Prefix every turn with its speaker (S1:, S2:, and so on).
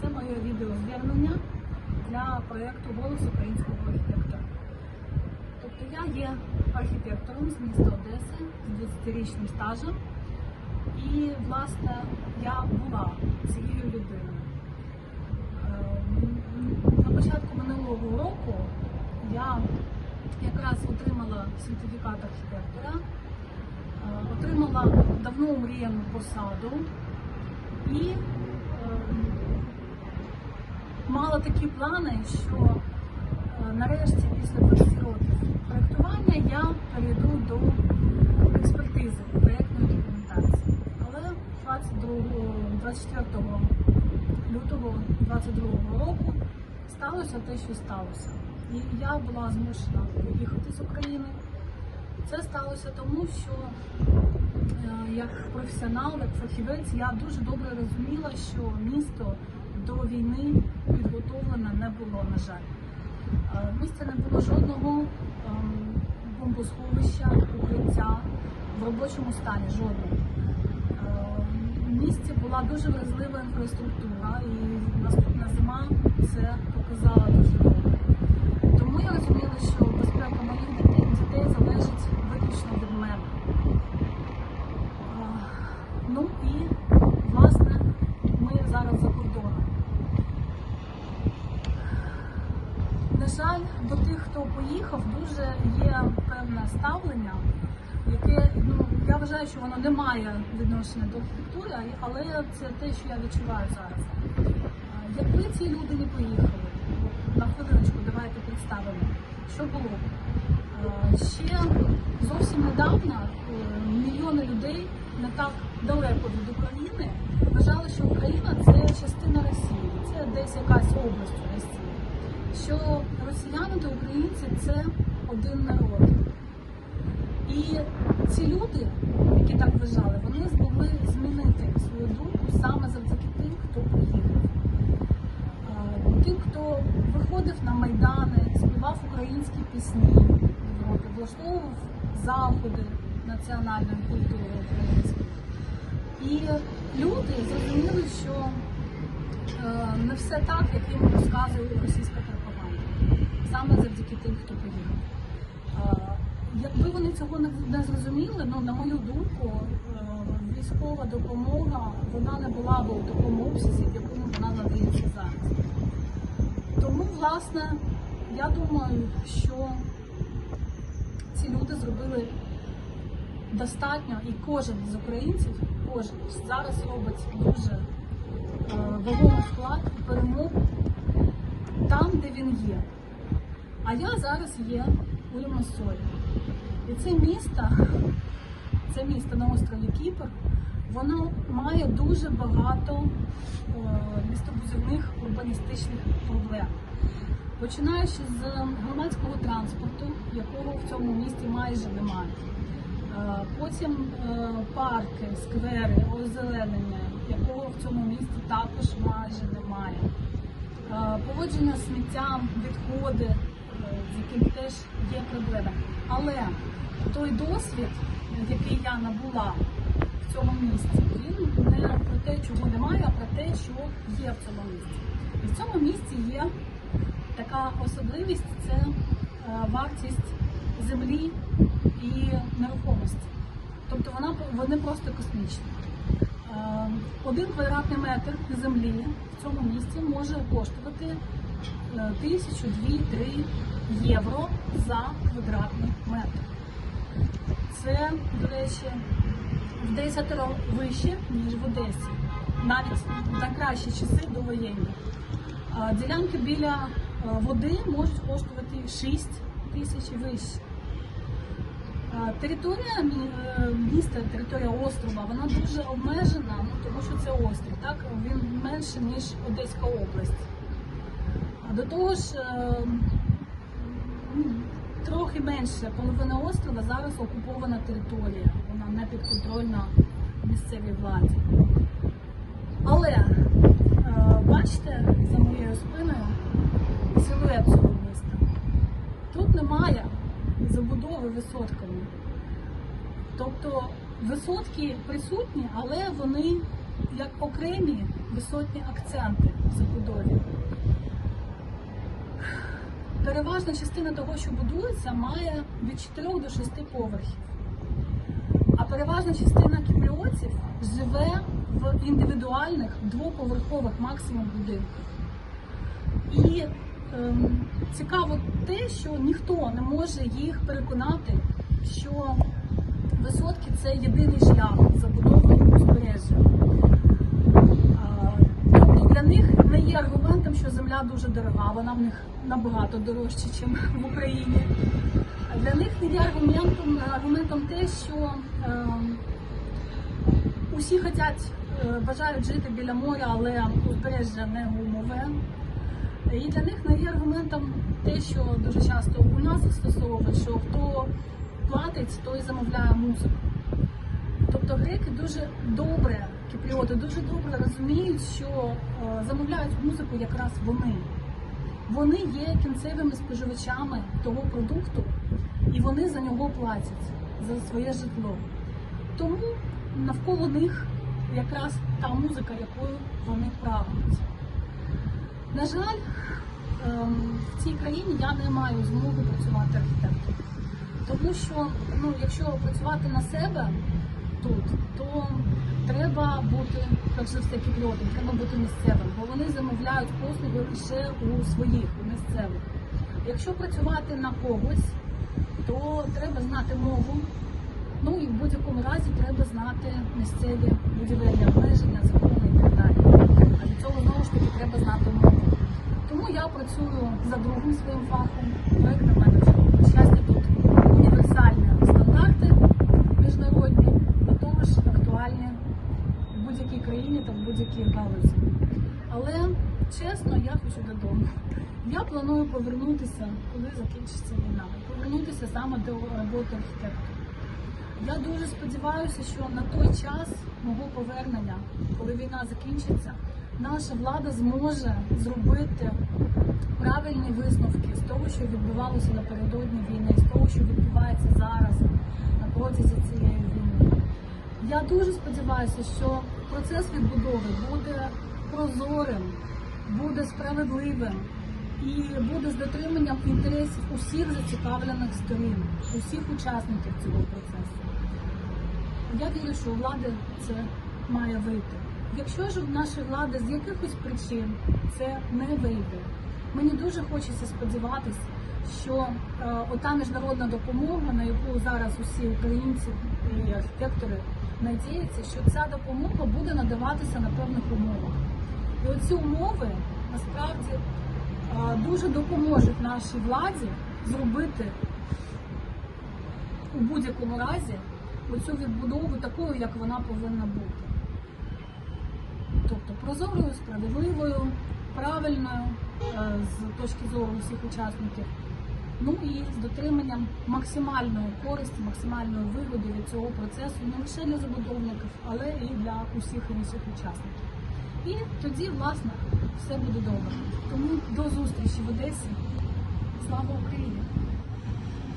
S1: Це моє відеозвернення для проєкту Голос українського архітектора. Тобто я є архітектором з міста Одеси з 20-річним стажем. І, власне, я була цією людиною. Е, На початку минулого року я якраз отримала сертифікат архітектора, е, отримала давно мріяну посаду і мала такі плани, що е, нарешті після 20 років проєктування я перейду до експертизи проєктної документації. Але 22, 24 лютого 22 року сталося те, що сталося. І я була змушена поїхати з України. Це сталося тому, що е, як професіонал, як фахівець, я дуже добре розуміла, що місто до війни підготовлене не було, на жаль. Місця В місті не було жодного ем, бомбосховища, укриття в робочому стані, жодного. Е, В місті була дуже вразлива інфраструктура, і наступна зима це показала дуже добре. Тому я розуміла, що безпека моїх дітей, дітей залежить виключно від мене. Е, Ну і власне ми зараз за кордоном. На жаль, до тих, хто поїхав, дуже є певне ставлення, яке ну я вважаю, що воно не має відношення до а- але це те, що я відчуваю зараз. Якби ці люди не поїхали, на хвилиночку давайте представимо, що було. Ще зовсім недавно е, мільйони людей не так далеко від України вважали, що Україна це частина Росії, це десь якась область Росії що росіяни та українці це один народ. І ці люди, які так вважали, вони змогли змінити свою думку саме завдяки тим, хто поїхав. Е, Тим, хто виходив на майдани, співав українські пісні в Європі, влаштовував заходи національної культури української. І люди зрозуміли, що е, не все так, як їм розказує російська. Саме завдяки тим, хто поїхав. Е, Якби вони цього не, не зрозуміли, ну на мою думку, е, військова допомога вона не була б у такому обсязі, в якому вона надається зараз. Тому, власне, я думаю, що ці люди зробили достатньо, і кожен з українців, кожен зараз робить дуже е, вагомий вклад у перемогу там, де він є. А я зараз є у Лімасолі. І це місто, це місто на острові Кіпр, воно має дуже багато е, містобудівних урбаністичних проблем. Починаючи з громадського транспорту, якого в цьому місті майже немає. Е, Потім е, парки, сквери, озеленення, якого в цьому місті також майже немає. Поводження з сміттям, відходи, з яким теж є проблема. Але той досвід, який я набула в цьому місці, він не про те, чого немає, а про те, що є в цьому місці. І в цьому місці є така особливість це е, вартість землі і нерухомості. Тобто вона вони просто космічні. Е, Один квадратний метр землі в цьому місці може коштувати тисячу, дві, три євро за квадратний метр. Це, до речі, в 10 вище, ніж в Одесі, навіть на кращі часи довоєнні. А Ділянки біля е, води можуть коштувати 6 тисяч вище. Територія е, міста, територія острова, вона дуже обмежена, ну тому що це острів, так він менше ніж Одеська область. А до того ж, е, ну, трохи менше половина острова зараз окупована територія, вона не підконтрольна місцевій владі. Але е, бачите за моєю спиною силует цього міста. Тут немає забудови висотками. Тобто висотки присутні, але вони як окремі висотні акценти в забудові. Переважна частина того, що будується, має від 4 до 6 поверхів. А переважна частина кіпріотів живе в індивідуальних двоповерхових максимум будинках. І ем, цікаво те, що ніхто не може їх переконати, що висотки це єдиний шлях забудови узбережжя. Тобто для них не є аргументом, що земля дуже дорога, вона в них набагато дорожча, ніж в Україні. Для них не є аргументом, аргументом те, що ем, усі хочуть, е, бажають жити біля моря, але узбережжя не гумове. І для них не є аргументом те, що дуже часто у нас застосовують, що хто платить, той замовляє музику. Тобто греки дуже добре, кіпріоти дуже добре розуміють, що е, замовляють музику якраз вони. Вони є кінцевими споживачами того продукту, і вони за нього платять за своє житло. Тому навколо них якраз та музика, якою вони прагнуть. На жаль, ем, в цій країні я не маю змоги працювати архітектором. Тому що ну, якщо працювати на себе тут, то треба бути, перш за все, кіпріотом, треба бути місцевим, бо вони замовляють послуги лише у своїх, у місцевих. Якщо працювати на когось, то треба знати мову. Ну і в будь-якому разі треба знати місцеві будівельні обмеження, закони і так далі. А для цього знову ж таки треба знати мову. Тому я працюю за другим своїм фахом, проєктним менеджером. На щастя, тут універсальні стандарти міжнародні, до того ж актуальні в будь-якій країні та в будь-якій галузі. Але чесно, я хочу додому. Я планую повернутися, коли закінчиться війна, повернутися саме до роботи архітектора. Я дуже сподіваюся, що на той час мого повернення, коли війна закінчиться, наша влада зможе зробити правильні висновки з того, що відбувалося напередодні війни, з того, що відбувається зараз на протязі цієї війни. Я дуже сподіваюся, що процес відбудови буде прозорим, буде справедливим і буде з дотриманням інтересів усіх зацікавлених сторін, усіх учасників цього процесу. Я вірю, що у влади це має вийти. Якщо ж в нашої влади з якихось причин це не вийде, мені дуже хочеться сподіватися, що е, ота міжнародна допомога, на яку зараз усі українці і архітектори надіються, що ця допомога буде надаватися на певних умовах. І оці умови насправді дуже допоможуть нашій владі зробити у будь-якому разі оцю відбудову такою, як вона повинна бути. Тобто прозорою, справедливою, правильною е, з точки зору усіх учасників. Ну і з дотриманням максимальної користі, максимальної вигоди від цього процесу не лише для забудовників, але і для усіх інших учасників. І тоді, власне, все буде добре. Тому до зустрічі в Одесі. Слава Україні!